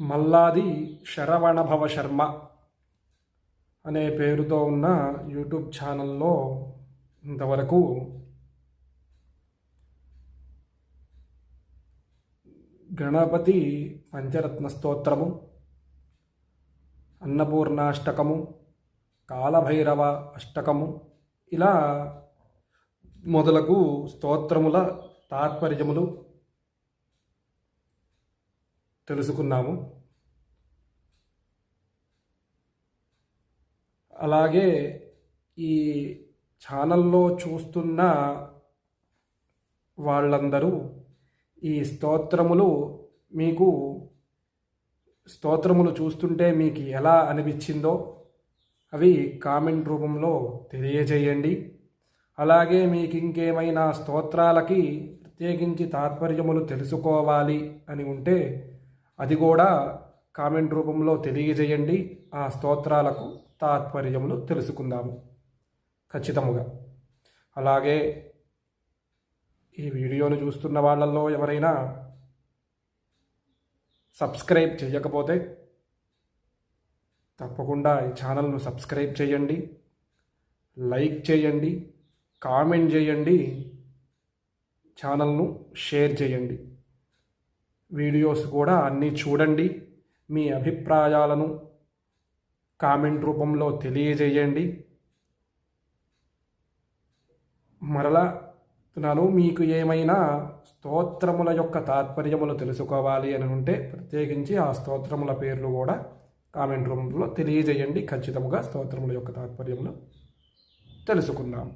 మల్లాది శరవణభవ శర్మ అనే పేరుతో ఉన్న యూట్యూబ్ ఛానల్లో ఇంతవరకు గణపతి పంచరత్న స్తోత్రము అన్నపూర్ణాష్టకము కాలభైరవ అష్టకము ఇలా మొదలగు స్తోత్రముల తాత్పర్యములు తెలుసుకున్నాము. అలాగే ఈ ఛానల్లో చూస్తున్న వాళ్ళందరూ ఈ స్తోత్రములు మీకు స్తోత్రములు చూస్తుంటే మీకు ఎలా అనిపించిందో అవి కామెంట్ రూపంలో తెలియజేయండి. అలాగే మీకు ఇంకేమైనా స్తోత్రాలకి ప్రత్యేకించి తాత్పర్యములు తెలుసుకోవాలి అని ఉంటే అది కూడా కామెంట్ రూపంలో తెలియజేయండి. ఆ స్తోత్రాలకు తాత్పర్యములు తెలుసుకుందాము. ఖచ్చితముగా. అలాగే ఈ వీడియోను చూస్తున్న వాళ్ళల్లో ఎవరైనా సబ్స్క్రైబ్ చేయకపోతే తప్పకుండా ఈ ఛానల్ను సబ్స్క్రైబ్ చేయండి. లైక్ చేయండి. కామెంట్ చేయండి. ఛానల్ను షేర్ చేయండి. వీడియోస్ కూడా అన్నీ చూడండి. మీ అభిప్రాయాలను కామెంట్ రూపంలో తెలియజేయండి. మరలా చెప్తున్నాను మీకు ఏమైనా స్తోత్రముల యొక్క తాత్పర్యములు తెలుసుకోవాలి అని ఉంటే ప్రత్యేకించి ఆ స్తోత్రముల పేర్లు కూడా కామెంట్ రూపంలో తెలియజేయండి. ఖచ్చితంగా స్తోత్రముల యొక్క తాత్పర్యములు తెలుసుకుందాం.